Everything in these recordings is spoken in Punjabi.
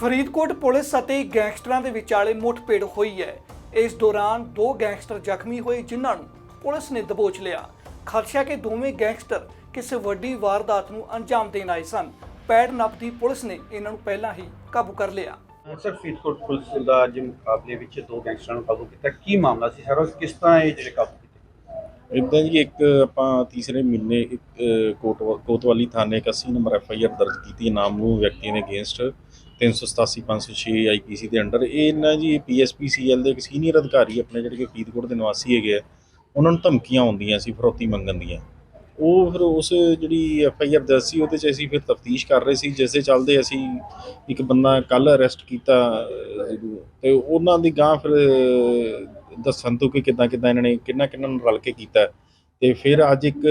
ਫਰੀਦਕੋਟ ਪੁਲਿਸ ਅਤੇ ਗੈਂਗਸਟਰਾਂ ਦੇ ਵਿਚਾਲੇ ਮੁੱਠਭੇੜ ਹੋਈ ਹੈ। ਇਸ ਦੌਰਾਨ ਦੋ ਗੈਂਗਸਟਰ ਜ਼ਖਮੀ ਹੋਏ, ਜਿਨ੍ਹਾਂ ਨੂੰ ਪੁਲਿਸ ਨੇ ਦਬੋਚ ਲਿਆ। ਖਦਸ਼ਾ ਕਿ ਦੋਵੇਂ ਗੈਂਗਸਟਰ ਕਿਸੇ ਵੱਡੀ ਵਾਰਦਾਤ ਨੂੰ ਅੰਜਾਮ ਦੇਣ ਆਏ ਸਨ। ਪੈੜ ਨੱਪਦੀ ਪੁਲਿਸ ਨੇ ਇਹਨਾਂ ਨੂੰ ਪਹਿਲਾਂ ਹੀ ਕਾਬੂ ਕਰ ਲਿਆ। ਸਰ, ਫਰੀਦਕੋਟ ਪੁਲਿਸ ਦਾ ਅੱਜ ਮੁਕਾਬਲੇ ਵਿੱਚ ਦੋ ਗੈਂਗਸਟਰਾਂ ਨੂੰ ਕਾਬੂ ਕੀਤਾ। ਕੀ ਮਾਮਲਾ ਸੀ? ਸਰ ਕਿਸ ਤਰ੍ਹਾਂ ਇਹ ਜਿਹੜੇ ਕਾਬੂ ਇਦਾਂ ਜੀ ਇੱਕ ਆਪਾਂ ਤੀਸਰੇ ਮਹੀਨੇ ਇੱਕ ਅ, ਕੋਤਵਾਲੀ ਥਾਣੇ 81 ਨੰਬਰ ਐਫ ਆਈ ਆਰ ਦਰਜ ਕੀਤੀ ਨਾਮ ਨਾਮਲੂਮ ਵਿਅਕਤੀ ਨੇ ਅਗੇਂਸਟ 387 506 ਆਈਪੀਸੀ ਦੇ ਅੰਡਰ ਇਹ ਇਹਨਾਂ ਜੀ ਪੀਐਸਪੀਸੀਐਲ ਦੇ ਇੱਕ ਸੀਨੀਅਰ ਅਧਿਕਾਰੀ ਆਪਣੇ ਜਿਹੜੇ ਕਿ ਫਰੀਦਕੋਟ ਦੇ ਨਿਵਾਸੀ ਹੈਗੇ ਆ ਉਹਨਾਂ ਨੂੰ ਧਮਕੀਆਂ ਆਉਂਦੀਆਂ ਸੀ ਫਰੋਤੀ ਮੰਗਣ ਦੀਆਂ। ਉਹ ਫਿਰ ਉਸ ਜਿਹੜੀ ਐਫ ਆਈ ਆਰ ਦਰਜ ਸੀ ਉਹਦੇ 'ਚ ਅਸੀਂ ਫਿਰ ਤਫਤੀਸ਼ ਕਰ ਰਹੇ ਸੀ ਜਿਸ ਦੇ ਚੱਲਦੇ ਅਸੀਂ ਇੱਕ ਬੰਦਾ ਕੱਲ ਅਰੈਸਟ ਕੀਤਾ ਅ, ਤੇ ਉਹਨਾਂ ਦੀ ਗਾਂ ਫਿਰ ਦੱਸਣ ਤੋਂ ਕਿ ਕਿੱਦਾਂ ਕਿੱਦਾਂ ਇਹਨਾਂ ਨੇ ਕਿੰਨਾ ਕਿੰਨਾ ਨੂੰ ਰਲ ਕੇ ਕੀਤਾ। ਤੇ ਫਿਰ ਅੱਜ ਇੱਕ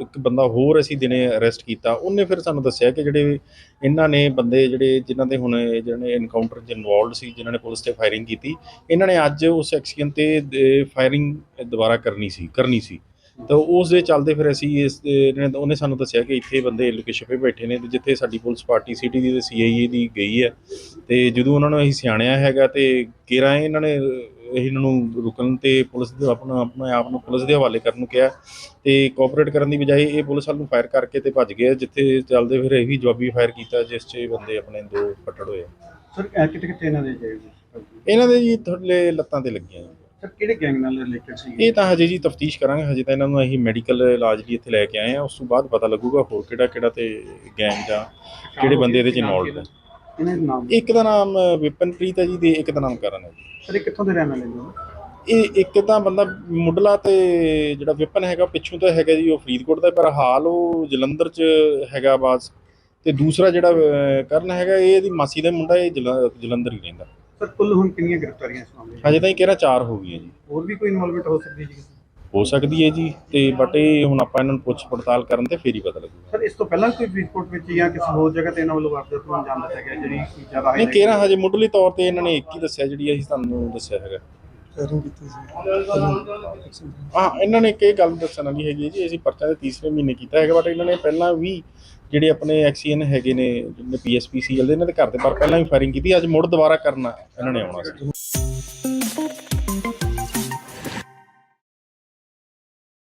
ਇੱਕ ਬੰਦਾ ਹੋਰ ਅਸੀਂ ਦਿਨੇ ਅਰੈਸਟ ਕੀਤਾ। ਉਹਨੇ ਫਿਰ ਸਾਨੂੰ ਦੱਸਿਆ ਕਿ ਜਿਹੜੇ ਇਹਨਾਂ ਨੇ ਬੰਦੇ ਜਿਹੜੇ ਜਿਨ੍ਹਾਂ ਦੇ ਹੁਣ ਇਹ ਜਿਹੜੇ ਇਨਕਾਊਂਟਰ 'ਚ ਇਨਵੋਲਡ ਸੀ, ਜਿਨ੍ਹਾਂ ਨੇ ਪੁਲਿਸ ਤੇ ਫਾਇਰਿੰਗ ਕੀਤੀ, ਇਹਨਾਂ ਨੇ ਅੱਜ ਉਸ ਐਕਸੀਅਨ ਤੇ ਫਾਇਰਿੰਗ ਦੁਬਾਰਾ ਕਰਨੀ ਸੀ ਕਰਨੀ ਸੀ। ਤਾਂ ਉਸ ਦੇ ਚੱਲਦੇ ਫਿਰ ਅਸੀਂ ਇਸ ਇਹਨਾਂ ਉਹਨੇ ਸਾਨੂੰ ਦੱਸਿਆ ਕਿ ਇੱਥੇ ਬੰਦੇ ਲੋਕੇਸ਼ਨ 'ਤੇ ਬੈਠੇ ਨੇ ਤੇ ਜਿੱਥੇ ਸਾਡੀ ਪੁਲਿਸ ਪਾਰਟੀ ਸਿਟੀ ਦੀ ਤੇ ਸੀਆਈਏ ਦੀ ਗਈ ਹੈ। ਤੇ ਜਦੋਂ ਉਹਨਾਂ ਨੂੰ ਅਸੀਂ ਸਿਆਣਿਆ ਹੈਗਾ ਤੇ ਕੇਰਾਂ ਇਹਨਾਂ ਨੇ ਇਹਨਾਂ ਨੂੰ ਰੁਕਣ ਤੇ ਪੁਲਿਸ ਦੇ ਆਪਣਾ ਆਪਣੇ ਆਪ ਨੂੰ ਪੁਲਿਸ ਦੇ ਹਵਾਲੇ ਕਰਨ ਨੂੰ ਕਿਹਾ ਤੇ ਕੋਆਪਰੇਟ ਕਰਨ ਦੀ ਬਜਾਏ ਇਹ ਪੁਲਿਸ ਵੱਲ ਨੂੰ ਫਾਇਰ ਕਰਕੇ ਤੇ ਭੱਜ ਗਏ ਜਿੱਥੇ ਚੱਲਦੇ ਫਿਰ ਇਹ ਵੀ ਜਵਾਬੀ ਫਾਇਰ ਕੀਤਾ ਜਿਸ 'ਚ ਬੰਦੇ ਆਪਣੇ ਦੋ ਫੱਟੜ ਹੋਏ ਸਰ ਕਿਤੇ ਕਿਤੇ ਇਹਨਾਂ ਦੇ ਜਿਹੜੇ ਇਹਨਾਂ ਦੇ ਜੀ ਥੋੜੇ ਲੱਤਾਂ ਤੇ ਲੱਗੀਆਂ। ਸਰ ਕਿਹੜੇ ਗੈਂਗ ਨਾਲ ਰਿਲੇਟਡ ਸੀ? ਇਹ ਤਾਂ ਹਜੇ ਜੀ ਤਫਤੀਸ਼ ਕਰਾਂਗੇ ਹਜੇ ਤਾਂ ਇਹਨਾਂ ਨੂੰ ਅਸੀਂ ਮੈਡੀਕਲ ਇਲਾਜ ਲਈ ਇੱਥੇ ਲੈ ਕੇ ਆਏ ਆ ਉਸ ਤੋਂ ਬਾਅਦ ਪਤਾ ਲੱਗੂਗਾ ਹੋਰ ਕਿਹੜਾ ਕਿਹੜਾ ਤੇ ਗੈਂਗ ਜਾਂ ਕਿਹੜੇ ਬੰਦੇ ਇਹਦੇ ਚ ਇਨਵੋਲਡ ਨੇ ਇਹਨਾਂ ਦੇ ਨਾਮ ਇੱਕ ਦਾ ਨਾਮ ਵਿਪਨਪ੍ਰੀਤ ਹੈ ਜੀ ਤੇ ਇੱਕ ਦਾ ਨਾਮ ਕਰਨ ਹੈ ਜੀ। ਸਰ ਇਹ ਕਿੱਥੋਂ ਦੇ ਰਹਿਣ ਵਾਲੇ ਨੇ ਇਹ ਇੱਕ ਤਾਂ ਬੰਦਾ ਮੁੱਢਲਾ ਤੇ ਜਿਹੜਾ ਵਿਪਨ ਹੈਗਾ ਪਿੱਛੋਂ ਤਾਂ ਹੈਗਾ ਜੀ ਉਹ ਫਰੀਦਕੋਟ ਦਾ ਪਰ ਹਾਲ ਉਹ ਜਲੰਧਰ ਚ ਹੈਗਾ ਬਾਸ ਤੇ ਦੂਸਰਾ ਜਿਹੜਾ ਅਹ, ਕਰਨ ਹੈਗਾ ਇਹ ਇਹਦੀ ਮਾਸੀ ਦਾ ਮੁੰਡਾ ਇਹ ਜਲ- ਜਲੰਧਰ ਹੀ ਰਹਿੰਦਾ। ਸਰ ਕੁੱਲ ਹੁਣ ਕਿੰਨੀਆਂ ਗ੍ਰਿਫਤਾਰੀਆਂ ਇਸ ਮਾਮਲੇ 'ਚ? ਹਜੇ ਤਾਂ ਇਹ ਕਿਹੜਾ ਚਾਰ ਹੋ ਗਈਆਂ ਜੀ। ਹੋਰ ਵੀ ਕੋਈ ਇਨਵੋਲਵਮੈਂਟ ਹੋ ਸਕਦੀ ਹੈ ਜੀ ਕਿਸੇ ਦੀ? ਹੋ ਸਕਦੀ ਹੈ ਜੀ ਤੇ ਬਟ ਇਹ ਹੁਣ ਆਪਾਂ ਇਹਨਾਂ ਨੂੰ ਪੁੱਛ ਪੜਤਾਲ ਕਰਨ ਤੇ ਫੇਰ ਹੀ ਪਤਾ ਲੱਗੂਗਾ। ਸਰ ਇਸ ਤੋਂ ਪਹਿਲਾਂ ਕੋਈ ਫਰੀਦਕੋਟ ਵਿੱਚ ਜਾਂ ਕਿਸੇ ਹੋਰ ਜਗ੍ਹਾ ਤੇ ਇਹਨਾਂ ਵੱਲੋਂ ਵਾਰਦਾਤ ਨੂੰ ਅੰਜਾਮ ਦਿੱਤਾ ਗਿਆ ਜਿਹੜੀ ਜ਼ਿਆਦਾ ਨਹੀਂ ਕਿਹੜਾ ਹਜੇ ਮੁੱਢਲੀ ਤੌਰ ਤੇ ਇਹਨਾਂ ਨੇ ਇੱਕ ਹੀ ਦੱਸਿਆ ਜਿਹੜੀ ਅਸੀਂ ਤੁਹਾਨੂੰ ਦੱਸਿਆ ਹੈਗਾ। ਹਾਂ ਇਹਨਾਂ ਨੇ ਇੱਕ ਇਹ ਗੱਲ ਦੱਸਣ ਵਾਲੀ ਹੈਗੀ ਹੈ ਜੀ ਅਸੀਂ ਪਰਚਾ ਦੇ ਤੀਸਰੇ ਮਹੀਨੇ ਕੀਤਾ ਹੈਗਾ ਬਟ ਇਹਨਾਂ ਨੇ ਪਹਿਲਾਂ ਵੀ ਜਿਹੜੇ ਆਪਣੇ ਐਕਸੀਅਨ ਹੈਗੇ ਨੇ ਜਿਹੜੇ ਪੀਐਸਪੀਸੀਐਲ ਦੇ ਇਹਨਾਂ ਦੇ ਘਰ ਦੇ ਪਰ ਪਹਿਲਾਂ ਵੀ ਫਾਇਰਿੰਗ ਕੀਤੀ ਅੱਜ ਮੁੜ ਦੁਬਾਰਾ ਕਰਨਾ ਇਹਨਾਂ ਨੇ ਆਉਣਾ ਸੀ।